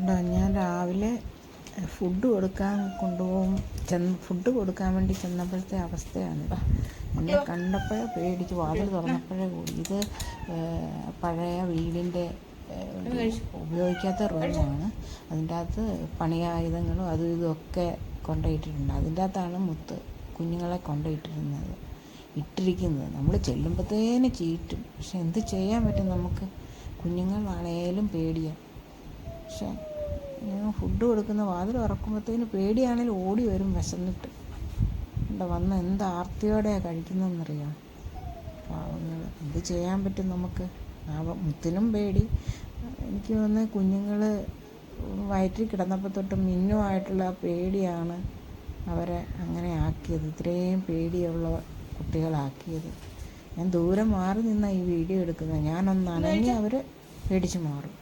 ഉണ്ടോ? ഞാൻ രാവിലെ ഫുഡ് കൊടുക്കാൻ കൊണ്ടുപോകും. ചെന്ന് ഫുഡ് കൊടുക്കാൻ വേണ്ടി ചെന്നപ്പോഴത്തെ അവസ്ഥയാണ്. കേട്ടോ എന്നെ കണ്ടപ്പോഴേ പേടിച്ച് വാതിൽ തുറന്നപ്പോഴേ കൂടി. ഇത് പഴയ വീടിന്റെ ഉപയോഗിക്കാത്ത റൂമാണ്. അതിന്റെ അകത്ത് പണിയായുധങ്ങളും അതും ഇതുമൊക്കെ കൊണ്ടുപോയിട്ടിട്ടുണ്ട് അതിന്റെ അകത്താണ് മുത്ത് കുഞ്ഞുങ്ങളെ കൊണ്ടുപോയിട്ടിരുന്നത്. ഇട്ടിരിക്കുന്നത്. നമ്മൾ ചെല്ലുമ്പോഴത്തേന് ചീറ്റും. പക്ഷെ എന്ത് ചെയ്യാൻ പറ്റും നമുക്ക്? കുഞ്ഞുങ്ങളാണേലും പേടിയാണ് പക്ഷെ ഞാൻ ഫുഡ് കൊടുക്കുന്ന വാതിൽ ഉറക്കുമ്പോഴത്തേന് പേടിയാണെങ്കിൽ ഓടി വരും വിശന്നിട്ട്. ഇവിടെ വന്ന് എന്ത് ആർത്തിയോടെയാണ് കഴിക്കുന്നതെന്നറിയാം? പാവങ്ങൾ എന്ത് ചെയ്യാൻ പറ്റും നമുക്ക്? ആ മുത്തിനും പേടി. എനിക്ക് വന്ന് കുഞ്ഞുങ്ങൾ വയറ്റിൽ കിടന്നപ്പോൾ തൊട്ട് മിന്നുമായിട്ടുള്ള പേടിയാണ് അവരെ അങ്ങനെ ആക്കിയത്. ഇത്രയും പേടിയുള്ള കുട്ടികളാക്കിയത്. ഞാൻ ദൂരെ മാറി നിന്നാണ് ഈ വീഡിയോ എടുക്കുന്നത്. ഞാനൊന്ന് അനങ്ങി അവർ പേടിച്ച് മാറും.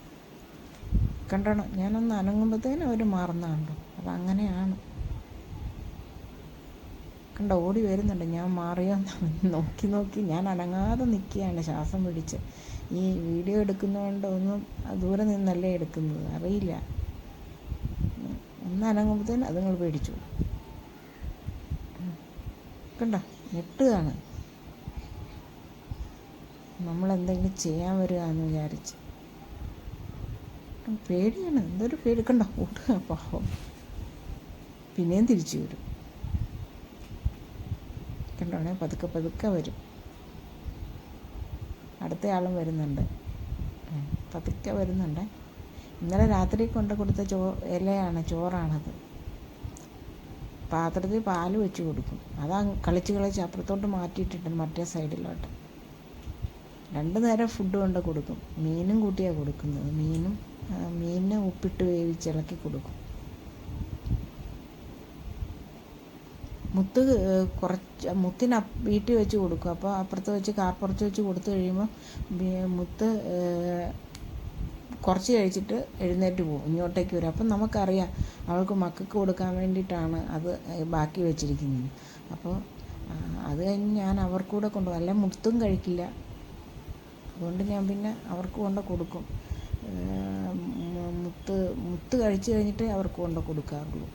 കണ്ടോണം. ഞാനൊന്ന് അനങ്ങുമ്പോഴത്തേനും അവർ മാറുന്ന കണ്ടോ അങ്ങനെയാണ്. കണ്ട ഓടി വരുന്നുണ്ട്. ഞാൻ മാറിയോ നോക്കി നോക്കി ഞാൻ അനങ്ങാതെ നിൽക്കുകയാണ് ശ്വാസം പിടിച്ച്. ഈ വീഡിയോ എടുക്കുന്നതുകൊണ്ട് ഒന്നും ദൂരെ നിന്നല്ലേ എടുക്കുന്നത്. അറിയില്ല. ഒന്ന് അനങ്ങുമ്പോഴത്തേനും അതുങ്ങൾ പേടിച്ചു. കണ്ട ഞെട്ടുകയാണ്. നമ്മളെന്തെങ്കിലും ചെയ്യാൻ വരികയെന്ന് വിചാരിച്ച്. പേടിയാണ് എന്തൊരു പേടി. ഓടുക പാവം. പിന്നെയും തിരിച്ചു വരും. കണ്ടോണേ പതുക്കെ പതുക്കെ വരും. അടുത്ത ആളും വരുന്നുണ്ട് പതുക്കെ വരുന്നുണ്ട്. ഇന്നലെ രാത്രി കൊണ്ട് കൊടുത്ത ചോ ഇലയാണ് ചോറാണത്. പാത്രത്തിൽ പാൽ വെച്ച് കൊടുക്കും. അതാ കളിച്ച് കളിച്ച് അപ്പുറത്തോട്ട് മാറ്റിയിട്ടിട്ടുണ്ട് മറ്റേ സൈഡിലോട്ട്. രണ്ട് നേരം ഫുഡ് കൊണ്ട് കൊടുക്കും. മീനും കൂട്ടിയാണ് കൊടുക്കുന്നത്. മീനും മീനിനെ ഉപ്പിട്ട് വേവിച്ചിളക്കി കൊടുക്കും. മുത്ത് കുറച്ച് മുത്തിന് വീട്ടിൽ വെച്ച് കൊടുക്കും. അപ്പോൾ അപ്പുറത്ത് വെച്ച് കാപ്പുറത്ത് വെച്ച് കൊടുത്തു കഴിയുമ്പോൾ മുത്ത് കുറച്ച് കഴിച്ചിട്ട് എഴുന്നേറ്റ് പോകും. ഇങ്ങോട്ടേക്ക് വരും. അപ്പം നമുക്കറിയാം അവൾക്ക് മക്കൾക്ക് കൊടുക്കാൻ വേണ്ടിയിട്ടാണ് അത് ബാക്കി വെച്ചിരിക്കുന്നത്. അപ്പോൾ അത് കഴിഞ്ഞ് ഞാൻ അവർക്കൂടെ കൊണ്ടുപോകും അല്ല മുത്തും കഴിക്കില്ല. അതുകൊണ്ട് ഞാൻ പിന്നെ അവർക്ക് കൊണ്ട് കൊടുക്കും. മുത്ത് മുത്ത് കഴിച്ച് കഴിഞ്ഞിട്ടേ അവർക്ക് കൊണ്ട് കൊടുക്കാറുള്ളൂ.